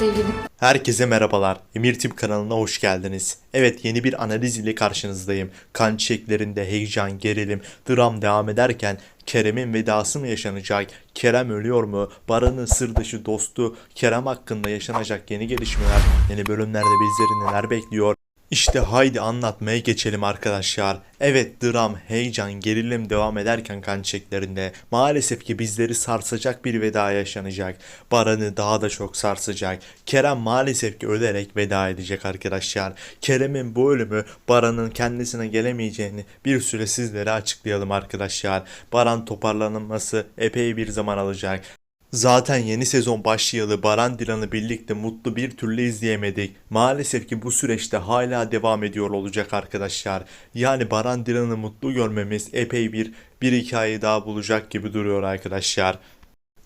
devrini. Herkese merhabalar. Emir Tip kanalına hoş geldiniz. Evet yeni bir analiz ile karşınızdayım. Kan çiçeklerinde heyecan, gerilim, dram devam ederken Kerem'in vedası mı yaşanacak? Kerem ölüyor mu? Baran'ın sır dışı dostu Kerem hakkında yaşanacak yeni gelişmeler, yeni bölümlerde bizleri neler bekliyor? İşte haydi anlatmaya geçelim arkadaşlar. Evet dram, heyecan, gerilim devam ederken kan çiçeklerinde maalesef ki bizleri sarsacak bir veda yaşanacak. Baran'ı daha da çok sarsacak. Kerem maalesef ki ölerek veda edecek arkadaşlar. Kerem'in bu ölümü Baran'ın kendisine gelemeyeceğini bir süre sizlere açıklayalım arkadaşlar. Baran toparlanması epey bir zaman alacak. Zaten yeni sezon başlayalı Baran Dilan'ı birlikte mutlu bir türlü izleyemedik. Maalesef ki bu süreçte hala devam ediyor olacak arkadaşlar. Yani Baran Dilan'ı mutlu görmemiz epey bir bir hikaye daha bulacak gibi duruyor arkadaşlar.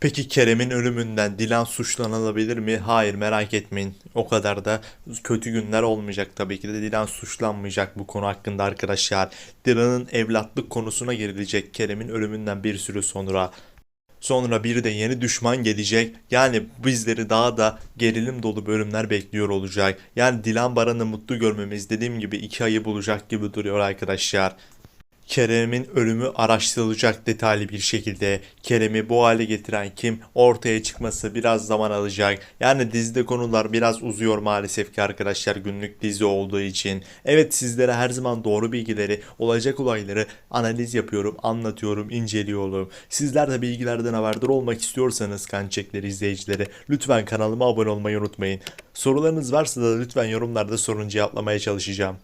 Peki Kerem'in ölümünden Dilan suçlanabilir mi? Hayır merak etmeyin. O kadar da kötü günler olmayacak tabii ki de Dilan suçlanmayacak bu konu hakkında arkadaşlar. Dilan'ın evlatlık konusuna girilecek Kerem'in ölümünden bir süre sonra. Sonra bir de yeni düşman gelecek. Yani bizleri daha da gerilim dolu bölümler bekliyor olacak. Yani Dilan Baran'ı mutlu görmemiz dediğim gibi iki ayı bulacak gibi duruyor arkadaşlar. Kerem'in ölümü araştırılacak detaylı bir şekilde. Kerem'i bu hale getiren kim ortaya çıkması biraz zaman alacak. Yani dizide konular biraz uzuyor maalesef ki arkadaşlar günlük dizi olduğu için. Evet sizlere her zaman doğru bilgileri, olacak olayları analiz yapıyorum, anlatıyorum, inceliyorum. Sizler de bilgilerden haberdar olmak istiyorsanız kançekleri izleyicileri lütfen kanalıma abone olmayı unutmayın. Sorularınız varsa da lütfen yorumlarda sorun cevaplamaya çalışacağım.